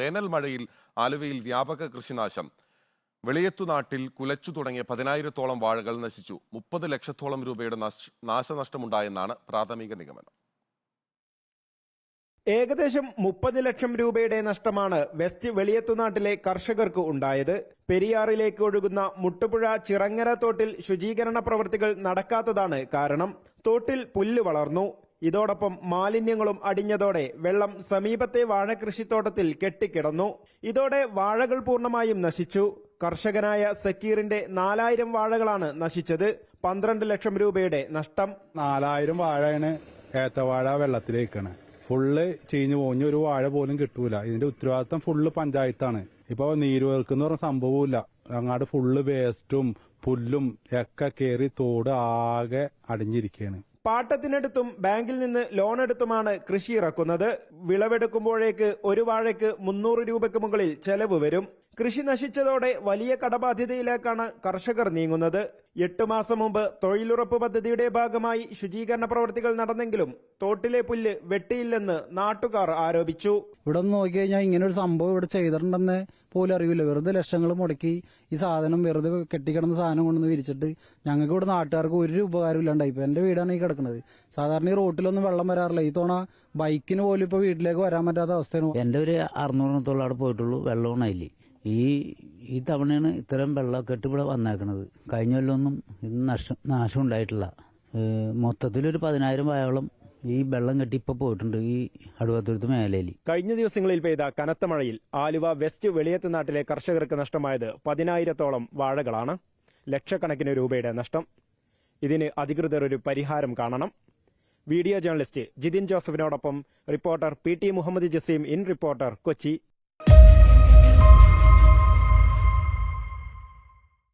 വേനൽ മഴയിൽ ആലുവയിൽ വ്യാപക കൃഷിനാശം. വെളിയത്തുനാട്ടിൽ കുലച്ചു തുടങ്ങിയ പതിനായിരത്തോളം വാഴകൾ നശിച്ചു. മുപ്പത് ലക്ഷത്തോളം രൂപയുടെ നാശനഷ്ടമുണ്ടായെന്നാണ് പ്രാഥമിക നിഗമനം. ഏകദേശം മുപ്പത് ലക്ഷം രൂപയുടെ നഷ്ടമാണ് വെസ്റ്റ് വെളിയത്തുനാട്ടിലെ കർഷകർക്ക് ഉണ്ടായത്. പെരിയാറിലേക്ക് ഒഴുകുന്ന മുട്ടുപുഴ ചിറങ്ങര തോട്ടിൽ ശുചീകരണ പ്രവൃത്തികൾ നടക്കാത്തതാണ് കാരണം. തോട്ടിൽ പുല്ല് വളർന്നു. ഇതോടൊപ്പം മാലിന്യങ്ങളും അടിഞ്ഞതോടെ വെള്ളം സമീപത്തെ വാഴകൃഷിത്തോട്ടത്തിൽ കെട്ടിക്കിടന്നു. ഇതോടെ വാഴകൾ പൂർണമായും നശിച്ചു. കർഷകനായ സക്കീറിന്റെ നാലായിരം വാഴകളാണ് നശിച്ചത്. പന്ത്രണ്ട് ലക്ഷം രൂപയുടെ നഷ്ടം. നാലായിരം വാഴയാണ് ഏത്തവാഴ വെള്ളത്തിലേക്കാണ്. ഫുള്ള് ചീഞ്ഞു പോഞ്ഞ ഒരു വാഴ പോലും കിട്ടൂല. ഇതിന്റെ ഉത്തരവാദിത്തം ഫുള്ള് പഞ്ചായത്താണ്. ഇപ്പൊ നീരുവർക്കെന്ന് പറഞ്ഞ സംഭവമില്ല അങ്ങാട് ഫുള്ള് വേസ്റ്റും പുല്ലും ഒക്കെ കയറി തോട് ആകെ അടിഞ്ഞിരിക്കുകയാണ് പാട്ടത്തിനെടുത്തും ബാങ്കിൽ നിന്ന് ലോൺ എടുത്തുമാണ് കൃഷി ഇറക്കുന്നത്. വിളവെടുക്കുമ്പോഴേക്ക് ഒരു വാഴയ്ക്ക് മുന്നൂറ് രൂപയ്ക്ക് മുകളിൽ ചെലവ് വരും. കൃഷി നശിച്ചതോടെ വലിയ കടബാധ്യതയിലേക്കാണ് കർഷകർ നീങ്ങുന്നത്. എട്ടു മാസം മുമ്പ് തൊഴിലുറപ്പ് പദ്ധതിയുടെ ഭാഗമായി ശുചീകരണ പ്രവർത്തികൾ നടന്നെങ്കിലും തോട്ടിലെ പുല്ല് വെട്ടിയില്ലെന്ന് നാട്ടുകാർ ആരോപിച്ചു. ഇവിടെ നോക്കി കഴിഞ്ഞാൽ ഇങ്ങനെ ഒരു സംഭവം ഇവിടെ ചെയ്തിട്ടുണ്ടെന്ന് പോലും അറിയില്ല. വെറുതെ ലക്ഷങ്ങൾ മുടക്കി ഈ സാധനം വെറുതെ കെട്ടിക്കിടന്ന സാധനം കൊണ്ടുവന്ന് വിരിച്ചിട്ട് ഞങ്ങൾക്ക് ഇവിടെ നാട്ടുകാർക്ക് ഒരു ഉപകാരം ഇല്ലാണ്ടായി. ഇപ്പൊ എന്റെ വീടാണ് ഈ കിടക്കുന്നത്. സാധാരണ ഈ റോട്ടിലൊന്നും വെള്ളം വരാറില്ല. ഈ തവണ ബൈക്കിന് പോലും ഇപ്പൊ വീട്ടിലേക്ക് വരാൻ പറ്റാത്ത അവസ്ഥയാണ്. എന്റെ ഒരു അറുന്നൂറിനത്തോളം അവിടെ പോയിട്ടുള്ളൂ. വെള്ളവും അതിൽ ഈ ഈ തവണയാണ് ഇത്തരം വെള്ളക്കെട്ട് ഇവിടെ വന്നേക്കണത്. കഴിഞ്ഞ കൊല്ലമൊന്നും ഇത് നഷ്ടം നാശം ഉണ്ടായിട്ടില്ല. മൊത്തത്തിലൊരു പതിനായിരം വായോളം ഈ വെള്ളം കെട്ടി ഇപ്പൊ പോയിട്ടുണ്ട് ഈ അടുവത്തുരുത്ത് മേലയിൽ കഴിഞ്ഞ ദിവസങ്ങളിൽ പെയ്ത കനത്ത മഴയിൽ ആലുവ വെസ്റ്റ് വെളിയത്ത് നാട്ടിലെ കർഷകർക്ക് നഷ്ടമായത് പതിനായിരത്തോളം വാഴകളാണ്. ലക്ഷക്കണക്കിന് രൂപയുടെ നഷ്ടം. ഇതിന് അധികൃതർ ഒരു പരിഹാരം കാണണം. Video journalist Jithin ജോസഫിനോടൊപ്പം reporter P T Muhammad Jaseem in reporter Kochi